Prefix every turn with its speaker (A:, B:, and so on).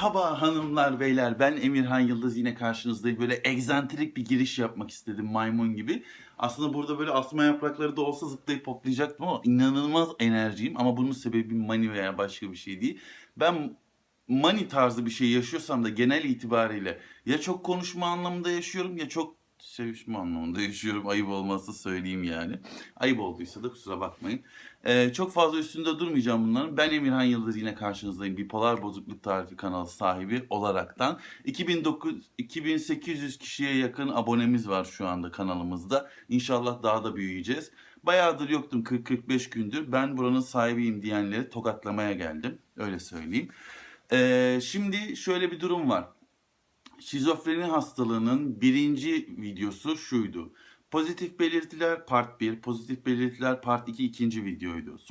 A: Merhaba hanımlar beyler ben Emirhan Yıldız yine karşınızdayım. Böyle egzantrik bir giriş yapmak istedim maymun gibi. Aslında burada böyle asma yaprakları da olsa zıplayıp hoplayacaktım ama inanılmaz enerjiyim. Ama bunun sebebi mani veya başka bir şey değil. Ben mani tarzı bir şey yaşıyorsam da genel itibariyle ya çok konuşma anlamında yaşıyorum ya çok sevişme anlamında yaşıyorum. Ayıp olmazsa söyleyeyim yani. Ayıp olduysa da kusura bakmayın. Ee, çok fazla üstünde durmayacağım bunların. Ben Emirhan Yıldız yine karşınızdayım. Bipolar Bozukluk Tarifi kanalı sahibi olaraktan. 2009, 2800 kişiye yakın abonemiz var şu anda kanalımızda. İnşallah daha da büyüyeceğiz. Bayağıdır yoktum 40-45 gündür. Ben buranın sahibiyim diyenleri tokatlamaya geldim. Öyle söyleyeyim. Ee, şimdi şöyle bir durum var. Şizofreni hastalığının birinci videosu şuydu. Pozitif belirtiler part 1, pozitif belirtiler part 2 ikinci videoydu. Sonra